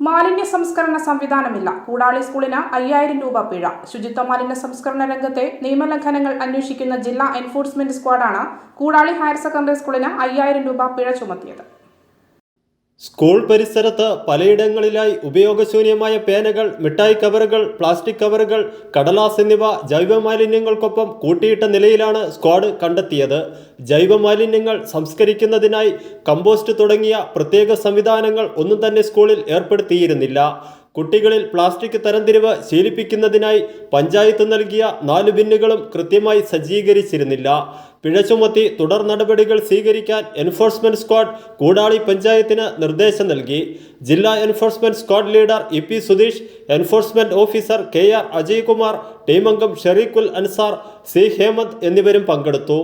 മാലിന്യ സംസ്കരണ സംവിധാനമില്ല. കൂടാളി സ്കൂളിന് അയ്യായിരം രൂപ പിഴ. ശുചിത്വ മാലിന്യ സംസ്കരണ രംഗത്തെ നിയമലംഘനങ്ങൾ അന്വേഷിക്കുന്ന ജില്ലാ എൻഫോഴ്സ്മെന്റ് സ്ക്വാഡാണ് കൂടാളി ഹയർ സെക്കൻഡറി സ്കൂളിന് അയ്യായിരം രൂപ പിഴ ചുമത്തിയത്. സ്കൂൾ പരിസരത്ത് പലയിടങ്ങളിലായി ഉപയോഗശൂന്യമായ പേനകൾ മിഠായി കവറുകൾ പ്ലാസ്റ്റിക് കവറുകൾ കടലാസ് എന്നിവ ജൈവമാലിന്യങ്ങൾക്കൊപ്പം കൂട്ടിയിട്ട നിലയിലാണ് സ്ക്വാഡ് കണ്ടെത്തിയത്. ജൈവമാലിന്യങ്ങൾ സംസ്കരിക്കുന്നതിനായി കമ്പോസ്റ്റ് തുടങ്ങിയ പ്രത്യേക സംവിധാനങ്ങൾ ഒന്നും തന്നെ സ്കൂളിൽ ഏർപ്പെടുത്തിയിരുന്നില്ല. കുട്ടികളിൽ പ്ലാസ്റ്റിക് തരംതിരിവ് ശീലിപ്പിക്കുന്നതിനായി പഞ്ചായത്ത് നൽകിയ നാല് ബിന്നുകളും കൃത്യമായി സജ്ജീകരിച്ചിരുന്നില്ല. പിഴ ചുമത്തി തുടർ നടപടികൾ സ്വീകരിക്കാൻ എൻഫോഴ്സ്മെന്റ് സ്ക്വാഡ് കൂടാളി പഞ്ചായത്തിന് നിർദ്ദേശം നൽകി. ജില്ലാ enforcement squad leader E P Sudheesh enforcement officer K R Ajaykumar ടീമംഗം Shereekhul Ansar C Hemanth എന്നിവരും പങ്കെടുത്തു.